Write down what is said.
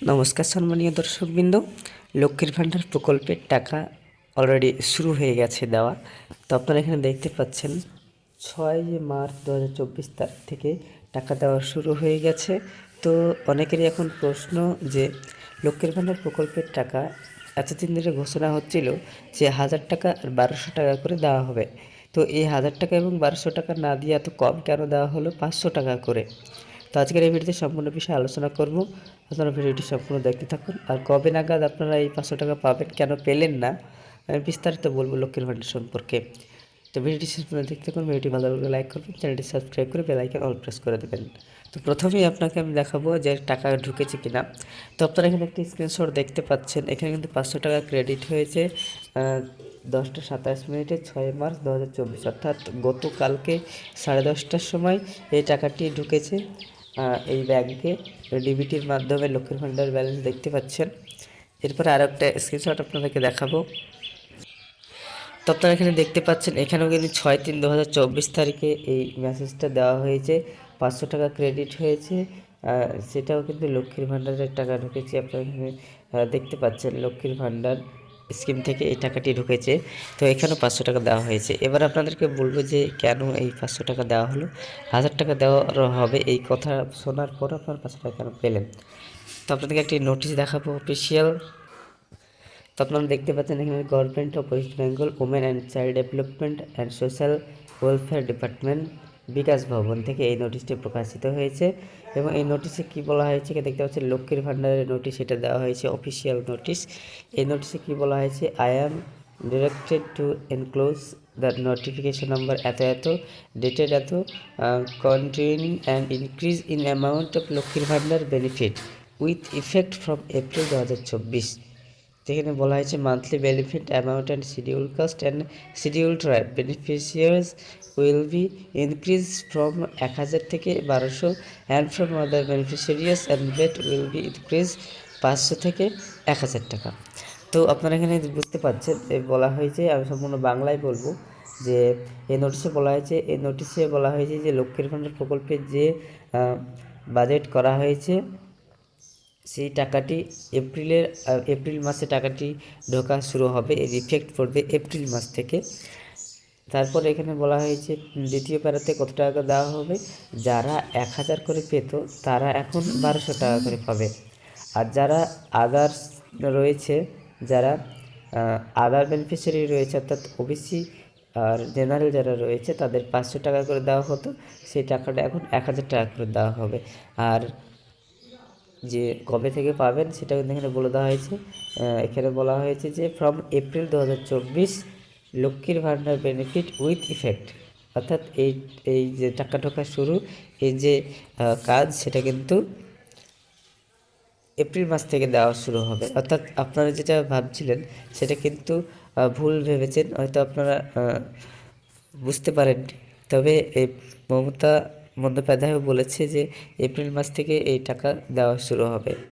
নমস্কার সম্মানীয় দর্শকবৃন্দ। লক্ষ্মীর ভাণ্ডার প্রকল্পের টাকা অলরেডি শুরু হয়ে গেছে দেওয়া। তো আপনারা এখানে দেখতে পাচ্ছেন, ছয় মার্চ দু হাজার চব্বিশ তারিখ থেকে টাকা দেওয়া শুরু হয়ে গেছে। তো অনেকেরই এখন প্রশ্ন যে, লক্ষ্মীর ভাণ্ডার প্রকল্পের টাকা এতদিন ধরে ঘোষণা হচ্ছিল যে হাজার টাকা আর বারোশো টাকা করে দেওয়া হবে। তো এই হাজার টাকা এবং বারোশো টাকা না দিয়ে এত কম কেন দেওয়া হলো? পাঁচশো টাকা করে। তো আজকের এই ভিডিওতে সম্পূর্ণ বিষয়ে আলোচনা করব। আপনারা ভিডিওটি সম্পূর্ণ দেখতে থাকুন। আর কবে নাগাদ আপনারা এই পাঁচশো টাকা পাবেন, কেন পেলেন না, আমি বিস্তারিত বলব লক্ষ্মীর ভাণ্ডার সম্পর্কে। তো ভিডিওটি পর্যন্ত দেখতে থাকুন, ভিডিওটি ভালো লাগলে লাইক করবেন, চ্যানেলটি সাবস্ক্রাইব করে বেল আইকন অল প্রেস করে দেবেন। তো প্রথমেই আপনাকে আমি দেখাবো যে টাকা ঢুকেছে কিনা। তো আপনারা এখানে একটি স্ক্রিনশট দেখতে পাচ্ছেন। এখানে কিন্তু পাঁচশো টাকা ক্রেডিট হয়েছে দশটা সাতাশ মিনিটে ছয় মার্চ দু হাজার চব্বিশ। অর্থাৎ গতকালকে সাড়ে দশটার সময় এই টাকাটি ঢুকেছে। এই ব্যাংকে ডিবিটির মাধ্যমে লক্ষ্মীর ভাণ্ডার ব্যালেন্স দেখতে পাচ্ছেন। এরপরে আর একটা স্ক্রিনশট আপনাদেরকে দেখাবো। তো আপনারা এখানে দেখতে পাচ্ছেন, এখানেও কিন্তু ছয় তিন দু তারিখে এই মেসেজটা দেওয়া হয়েছে। পাঁচশো টাকা ক্রেডিট হয়েছে। সেটাও কিন্তু লক্ষ্মীর ভাণ্ডারের টাকা ঢুকেছে। আপনারা এখানে দেখতে পাচ্ছেন লক্ষ্মীর ভাণ্ডার স্কিম থেকে এই টাকাটি ঢুকেছে। তো এখানেও পাঁচশো টাকা দেওয়া হয়েছে। এবার আপনাদেরকে বলব যে কেন এই পাঁচশো টাকা দেওয়া হলো। হাজার টাকা দেওয়া হবে। এই কথা শোনার পর আপনার পাঁচশো টাকা কেন পেলেন? তো আপনাদেরকে একটি নোটিশ দেখাবো অফিসিয়াল তো আপনারা দেখতে পাচ্ছেন এখানে government of West Bengal women and child development and social welfare department Bikash Bhawan থেকে এই নোটিশটি প্রকাশিত হয়েছে এবং এই নোটিশে কি বলা হয়েছে দেখতে পাচ্ছেন লক্ষ্মীর ভাণ্ডারের নোটিশ, এটা দেওয়া হয়েছে অফিসিয়াল নোটিশ এই নোটিশে কি বলা হয়েছে I am directed to enclose the notification number এত এত ডেটেড এত continue and increase in amount of লক্ষ্মীর ভাণ্ডার benefit with effect from April দু হাজার চব্বিশ। যেখানে বলা হয়েছে monthly benefit amount and schedule caste and schedule tribe beneficiaries will be increase from এক হাজার থেকে বারোশো and from other beneficiaries and bet will be increase পাঁচশো থেকে এক হাজার টাকা। তো আপনারা এখানে বুঝতে পারছেন বলা হয়েছে, আমি সম্পূর্ণ বাংলায় বলব যে এই নোটিশে বলা হয়েছে, এই নোটিশে বলা হয়েছে যে লক্ষ্মীর ভাণ্ডার প্রকল্পের যে বাজেট করা হয়েছে সেই টাকাটি এপ্রিলের এপ্রিল মাসে টাকাটি ঢোকা শুরু হবে, এর ইফেক্ট পড়বে এপ্রিল মাস থেকে। তারপর এখানে বলা হয়েছে, দ্বিতীয় প্যারাতে কত টাকা দেওয়া হবে? যারা এক হাজার করে পেত, তারা এখন বারোশো টাকা করে পাবে। আর যারা আদার্স রয়েছে, যারা আদার বেনিফিশিয়ারি রয়েছে, অর্থাৎ ওবিসি আর জেনারেল যারা রয়েছে, তাদের পাঁচশো টাকা করে দেওয়া হতো। সেই টাকাটা এখন এক হাজার টাকা করে দেওয়া হবে। আর যে কবে থেকে পাবেন সেটা কিন্তু এখানে বলে দেওয়া হয়েছে। এখানে বলা হয়েছে যে ফ্রম এপ্রিল দু হাজার চব্বিশ লক্ষ্মীর ভাণ্ডার বেনিফিট উইথ ইফেক্ট অর্থাৎ এই এই যে টাকা ঢোকা শুরু, এই যে কাজ সেটা কিন্তু এপ্রিল মাস থেকে দেওয়া শুরু হবে। অর্থাৎ আপনারা যেটা ভাবছিলেন সেটা কিন্তু ভুল ভেবেছেন। হয়তো আপনারা বুঝতে পারেন তবে এই মমতা বন্দ্যোপাধ্যায়ও বলেছে যে এপ্রিল মাস থেকে এই টাকা দেওয়া শুরু হবে।